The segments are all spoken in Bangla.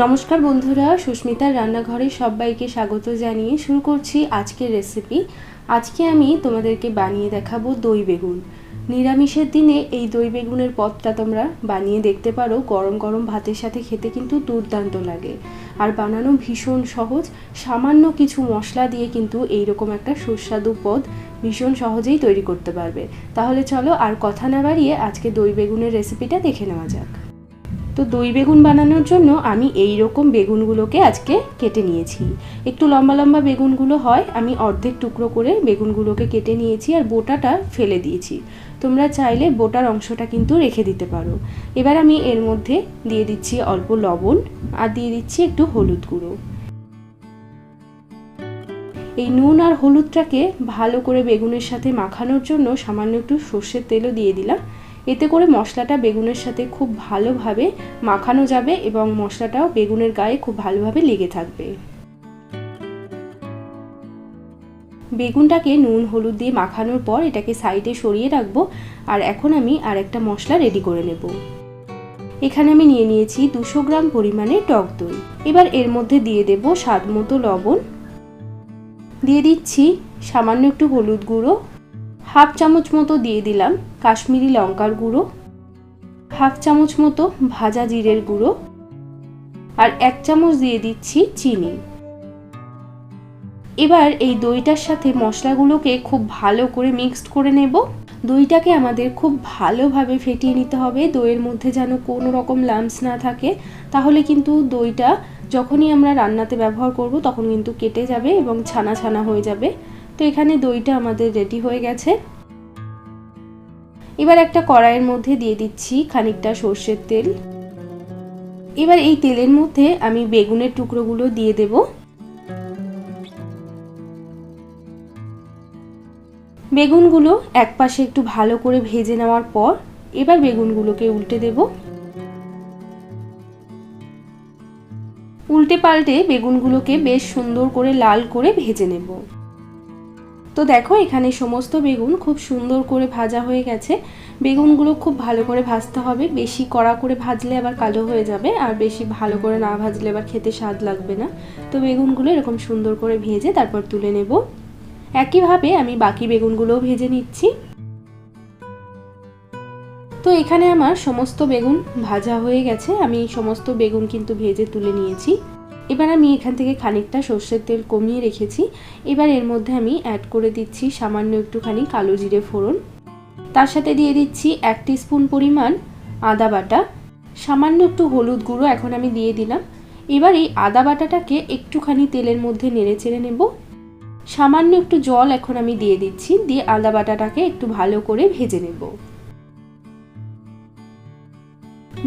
নমস্কার বন্ধুরা, সুস্মিতার রান্নাঘরে সবাইকে স্বাগত জানিয়ে শুরু করছি আজকের রেসিপি আজকে আমি তোমাদেরকে বানিয়ে দেখাবো দই বেগুন। নিরামিষের দিনে এই দই বেগুনের পদটা তোমরা বানিয়ে দেখতে পারো। গরম গরম ভাতের সাথে খেতে কিন্তু দুর্দান্ত লাগে। আর বানানো ভীষণ সহজ। সামান্য কিছু মশলা দিয়ে কিন্তু এইরকম একটা সুস্বাদু পদ ভীষণ সহজেই তৈরি করতে পারবে। তাহলে চলো আর কথা না বাড়িয়ে আজকে দই বেগুনের রেসিপিটা দেখে নেওয়া যাক। তো দই বেগুন বানানোর জন্য আমি এই রকম বেগুনগুলোকে আজকে কেটে নিয়েছি। একটু লম্বা লম্বা বেগুনগুলো হয়, আমি অর্ধেক টুকরো করে বেগুনগুলোকে কেটে নিয়েছি আর বোটাটা ফেলে দিয়েছি। তোমরা চাইলে বোটার অংশটা কিন্তু রেখে দিতে পারো। এবার আমি এর মধ্যে দিয়ে দিচ্ছি অল্প লবণ আর দিয়ে দিচ্ছি একটু হলুদ গুঁড়ো। এই নুন আর হলুদটাকে ভালো করে বেগুনের সাথে মাখানোর জন্য সামান্য একটু সর্ষের তেলও দিয়ে দিলাম। এতে করে মশলাটা বেগুনের সাথে খুব ভালোভাবে মাখানো যাবে এবং মশলাটাও বেগুনের গায়ে খুব ভালোভাবে লেগে থাকবে। বেগুনটাকে নুন, হলুদ দিয়ে মাখানোর পর এটাকে সাইডে সরিয়ে রাখব আর এখন আমি আর একটা মশলা রেডি করে নেব। এখানে আমি নিয়ে নিয়েছি দুশো গ্রাম পরিমাণে টক দই। এবার এর মধ্যে দিয়ে দেব স্বাদ মতো লবণ। দিয়ে দিচ্ছি সামান্য একটু হলুদ গুঁড়ো হাফ চামচ মতো দিয়ে দিলাম কাশ্মীরি লঙ্কার গুঁড়ো, হাফ চামচ মতো ভাজা জিরের গুঁড়ো আর এক চামচ দিয়ে দিচ্ছি চিনি। এবার এই দইটার সাথে মশলাগুলোকে খুব ভালো করে মিক্সড করে নেব। দইটাকে আমাদের খুব ভালোভাবে ফেটিয়ে নিতে হবে, দইয়ের মধ্যে যেন কোনো রকম লাম্পস না থাকে। তাহলে কিন্তু দইটা যখনই আমরা রান্নাতে ব্যবহার করব তখন কিন্তু কেটে যাবে এবং ছানা ছানা হয়ে যাবে। তো এখানে দইটা আমাদের রেডি হয়ে গেছে। এবার একটা কড়াইয়ের মধ্যে দিয়ে দিচ্ছি খানিকটা সর্ষের তেল। এবার এই তেলের মধ্যে আমি বেগুনের টুকরোগুলো দিয়ে দেব। বেগুনগুলো এক পাশে একটু ভালো করে ভেজে নেওয়ার পর এবার বেগুনগুলোকে উল্টে দেব। উল্টে পাল্টে বেগুনগুলোকে বেশ সুন্দর করে লাল করে ভেজে নেব। তো দেখো, এখানে সমস্ত বেগুন খুব সুন্দর করে ভাজা হয়ে গেছে। বেগুনগুলো খুব ভালো করে ভাজতে হবে। বেশি কড়া করে ভাজলে আবার কালো হয়ে যাবে, আর বেশি ভালো করে না ভাজলে আবার খেতে স্বাদ লাগবে না। তো বেগুনগুলো এরকম সুন্দর করে ভেজে তারপর তুলে নেব। একইভাবে আমি বাকি বেগুনগুলোও ভেজে নিচ্ছি। তো এখানে আমার সমস্ত বেগুন ভাজা হয়ে গেছে। আমি সমস্ত বেগুন কিন্তু ভেজে তুলে নিয়েছি। এবার আমি এখান থেকে খানিকটা সর্ষের তেল কমিয়ে রেখেছি। এবার এর মধ্যে আমি অ্যাড করে দিচ্ছি সামান্য একটুখানি কালো জিরে ফোড়ন। তার সাথে দিয়ে দিচ্ছি এক স্পুন পরিমাণ আদা বাটা। সামান্য একটু হলুদ গুঁড়ো এখন আমি দিয়ে দিলাম। এবার এই আদা বাটাটাকে একটুখানি তেলের মধ্যে নেড়ে চেড়ে নেব। সামান্য একটু জল এখন আমি দিয়ে দিচ্ছি। দিয়ে আদা বাটাটাকে একটু ভালো করে ভেজে নেব।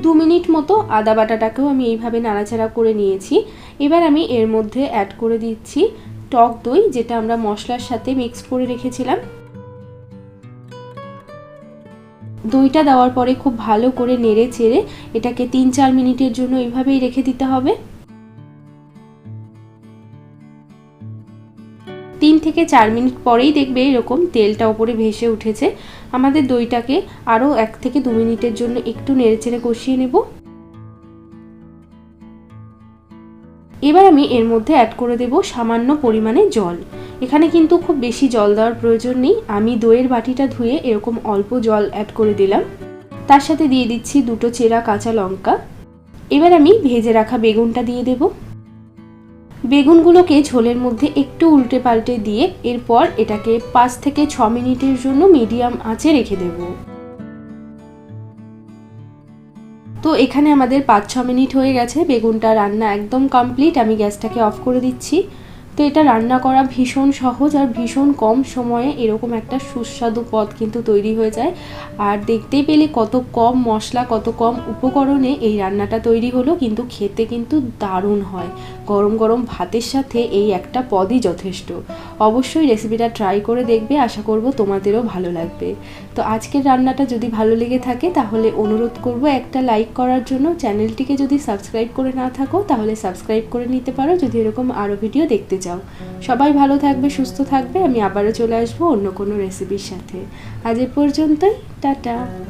দু মিনিট মতো আদা বাটাটাকেও আমি এইভাবে নাড়াচাড়া করে নিয়েছি। এবার আমি এর মধ্যে অ্যাড করে দিচ্ছি টক দই, যেটা আমরা মশলার সাথে মিক্স করে রেখেছিলাম। দইটা দেওয়ার পরে খুব ভালো করে নেড়ে চেড়ে এটাকে তিন চার মিনিটের জন্য এইভাবেই রেখে দিতে হবে। তিন থেকে চার মিনিট পরেই দেখবে এরকম তেলটা ওপরে ভেসে উঠেছে। আমাদের দইটাকে আরও এক থেকে দু মিনিটের জন্য একটু নেড়েচেড়ে কষিয়ে নেব। এবার আমি এর মধ্যে অ্যাড করে দেব সামান্য পরিমাণে জল। এখানে কিন্তু খুব বেশি জল দেওয়ার প্রয়োজন নেই। আমি দইয়ের বাটিটা ধুয়ে এরকম অল্প জল অ্যাড করে দিলাম। তার সাথে দিয়ে দিচ্ছি দুটো চেরা কাঁচা লঙ্কা। এবার আমি ভেজে রাখা বেগুনটা দিয়ে দেব। বেগুনগুলোকে ঝোলের মধ্যে একটু উল্টে পাল্টে দিয়ে এরপর এটাকে পাঁচ থেকে ছ মিনিটের জন্য মিডিয়াম আঁচে রেখে দেব। তো এখানে আমাদের পাঁচ ছ মিনিট হয়ে গেছে, বেগুনটা রান্না একদম কমপ্লিট আমি গ্যাসটাকে অফ করে দিচ্ছি। তো এটা রান্না করা ভীষণ সহজ আর ভীষণ কম সময়ে এরকম একটা সুস্বাদু পদ কিন্তু তৈরি হয়ে যায়। আর দেখতে পেলে কত কম মশলা, কত কম উপকরণে এই রান্নাটা তৈরি হলো কিন্তু খেতে কিন্তু দারুণ হয়। গরম গরম ভাতের সাথে এই একটা পদই যথেষ্ট। অবশ্যই রেসিপিটা ট্রাই করে দেখবে, আশা করব তোমাদেরও ভালো লাগবে। তো আজকের রান্নাটা যদি ভালো লেগে থাকে, তাহলে অনুরোধ করব একটা লাইক করার জন্য। চ্যানেলটিকে যদি সাবস্ক্রাইব করে না থাকো, তাহলে সাবস্ক্রাইব করে নিতে পারো। যদি এরকম আরও ভিডিও দেখতে চাও। সবাই ভালো থাকবে, সুস্থ থাকবে। আমি আবারও চলে আসব অন্য কোনো রেসিপির সাথে। আজ এ পর্যন্তই। টাটা।